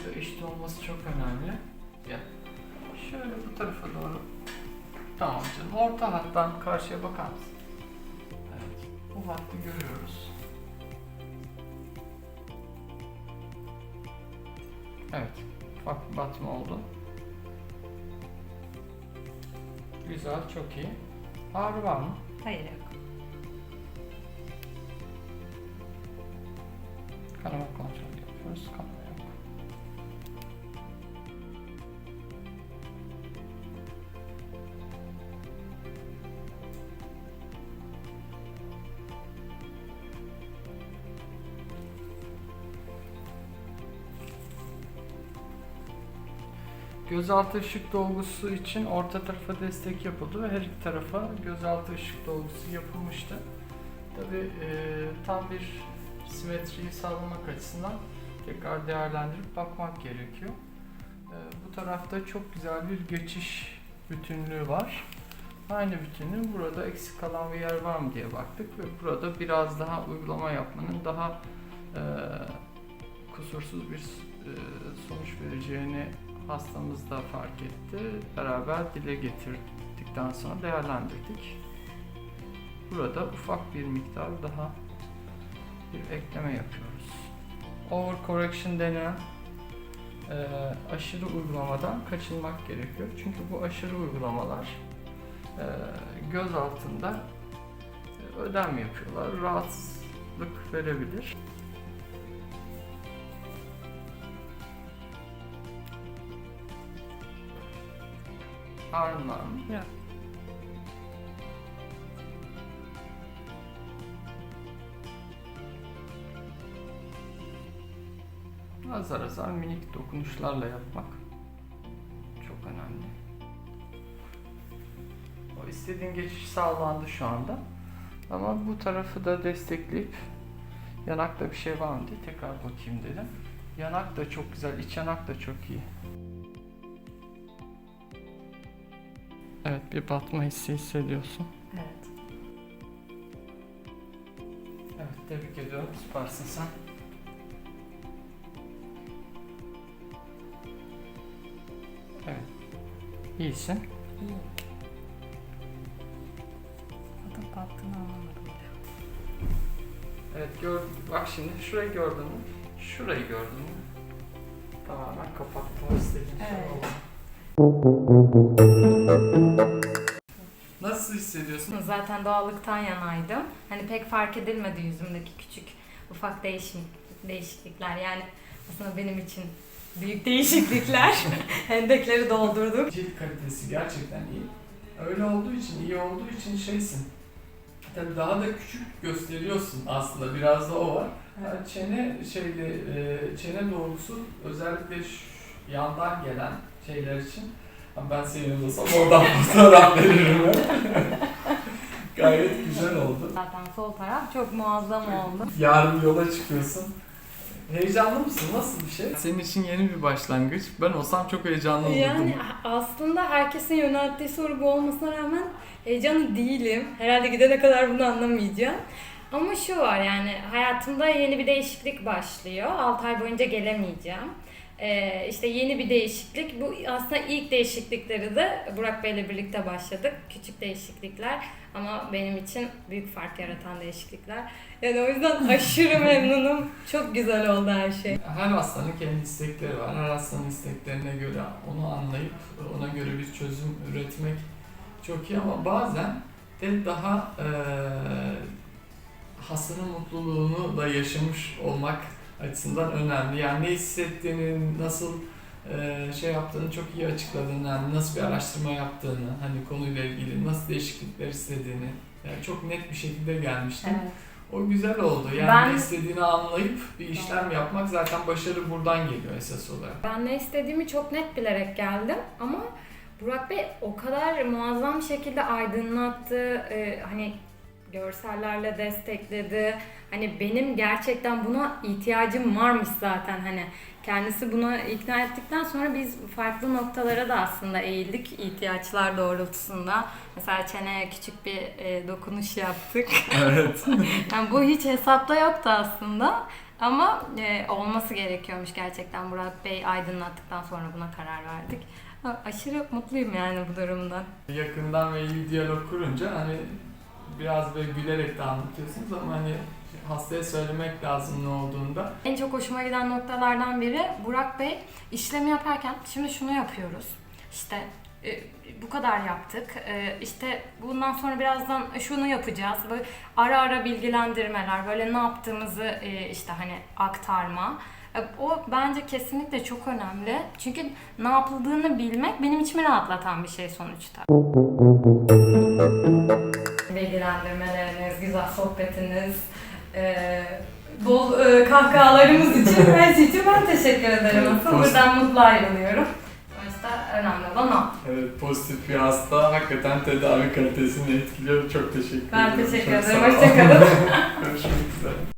açıyla eşit olması çok önemli. Gel. Şöyle bu tarafa doğru. Tamam canım. Orta hattan karşıya bakar mısın? Evet. Bu hattı görüyoruz. Evet. Ufak bir batma oldu. Güzel, çok iyi. Ağrı var mı? Hayır yok. Kanama kontrolü yapıyoruz. Kanama Gözaltı ışık dolgusu için orta tarafa destek yapıldı ve her iki tarafa gözaltı ışık dolgusu yapılmıştı. Tabi tam bir simetriyi sağlamak açısından tekrar değerlendirip bakmak gerekiyor. Ee, bu tarafta çok güzel bir geçiş bütünlüğü var. Aynı bütünlüğün burada eksik kalan bir yer var mı diye baktık ve burada biraz daha uygulama yapmanın daha e, kusursuz bir e, sonuç vereceğini hastamız da fark etti. Beraber dile getirdikten sonra değerlendirdik. Burada ufak bir miktar daha bir ekleme yapıyoruz. Overcorrection denen e, aşırı uygulamadan kaçınmak gerekiyor. Çünkü bu aşırı uygulamalar e, göz altında ödem yapıyorlar. Rahatsızlık verebilir. Mı? Yok. Azar azar minik dokunuşlarla yapmak çok önemli. O istediğin geçiş sağlandı şu anda. Ama bu tarafı da destekleyip yanakta bir şey var mı diye tekrar bakayım dedim. Yanak da çok güzel, iç yanak da çok iyi. Evet, bir batma hissi hissediyorsun. Evet. Evet, tebrik ediyorum. Süpersin sen. Evet. İyisin. İyi. Adım battığını anlamadım bile. Evet gör, bak şimdi şurayı gördün mü? Şurayı gördün mü? Tamamen kapattım istediğin şey Evet. oldu. Nasıl hissediyorsun? Zaten doğallıktan yanaydım. Hani pek fark edilmedi yüzümdeki küçük ufak değişim, değişiklikler. Yani aslında benim için büyük değişiklikler. Hendekleri doldurduk. Cilt kalitesi gerçekten iyi. Öyle olduğu için, iyi olduğu için şeysin. Tabii daha da küçük gösteriyorsun aslında. Biraz da o var. Yani çene şeyle e, çene doğrusu özellikle şu yandan gelen şeyler için ben senin yanındasam oradan fotoğraf veririm. Gayet güzel oldu. Zaten sol taraf çok muazzam oldu. Yarın yola çıkıyorsun. Heyecanlı mısın? Nasıl bir şey? Senin için yeni bir başlangıç. Ben olsam çok heyecanlı olurdum. Yani aslında herkesin yönelttiği soru bu olmasına rağmen heyecanlı değilim. Herhalde gidene kadar bunu anlamayacağım. Ama şu var yani hayatımda yeni bir değişiklik başlıyor. 6 ay boyunca gelemeyeceğim. Ee, işte yeni bir değişiklik. Bu aslında ilk değişiklikleri de Burak Bey'le birlikte başladık. Küçük değişiklikler ama benim için büyük fark yaratan değişiklikler. Yani o yüzden aşırı memnunum. Çok güzel oldu her şey. Her hastanın kendi istekleri var. Her hastanın isteklerine göre onu anlayıp ona göre bir çözüm üretmek çok iyi ama bazen de daha eee hastanın mutluluğunu da yaşamış olmak açısından önemli. Yani ne hissettiğini, nasıl eee, şey yaptığını çok iyi açıkladın. Yani nasıl bir araştırma yaptığını, hani konuyla ilgili nasıl değişiklikler istediğini yani çok net bir şekilde gelmiştin. Evet. O güzel oldu. Yani Ben- ne istediğini anlayıp bir işlem yapmak zaten başarı buradan geliyor esas olarak. Ben ne istediğimi çok net bilerek geldim ama Burak Bey o kadar muazzam bir şekilde aydınlattı, e, hani görsellerle destekledi. Hani benim gerçekten buna ihtiyacım varmış zaten hani kendisi buna ikna ettikten sonra biz farklı noktalara da aslında eğildik ihtiyaçlar doğrultusunda. Mesela çeneye küçük bir e, dokunuş yaptık. Evet. Yani bu hiç hesapta yoktu aslında. Ama e, olması gerekiyormuş gerçekten. Burak Bey aydınlattıktan sonra buna karar verdik. Aşırı mutluyum yani bu durumdan. Yakından ve iyi diyalog kurunca hani biraz böyle gülerek de anlatıyorsunuz ama hani hastaya söylemek lazım ne olduğunda. En çok hoşuma giden noktalardan biri Burak Bey işlemi yaparken şimdi şunu yapıyoruz. İşte e, bu kadar yaptık. E, işte bundan sonra birazdan şunu yapacağız. Böyle ara ara bilgilendirmeler, böyle ne yaptığımızı e, işte hani aktarma. E, O bence kesinlikle çok önemli. Çünkü ne yapıldığını bilmek benim içimi rahatlatan bir şey sonuçta. Bilgilendirmeleriniz, güzel sohbetiniz, e, bol e, kahkahalarımız için her şey için ben teşekkür ederim. Buradan mutlu ayrılıyorum. Sonuçta önemli olan o. Evet pozitif bir hasta hakikaten tedavi kalitesini etkiliyor. Çok teşekkür Ben ederim. teşekkür Çok ederim. Hoşçakalın. Görüşmek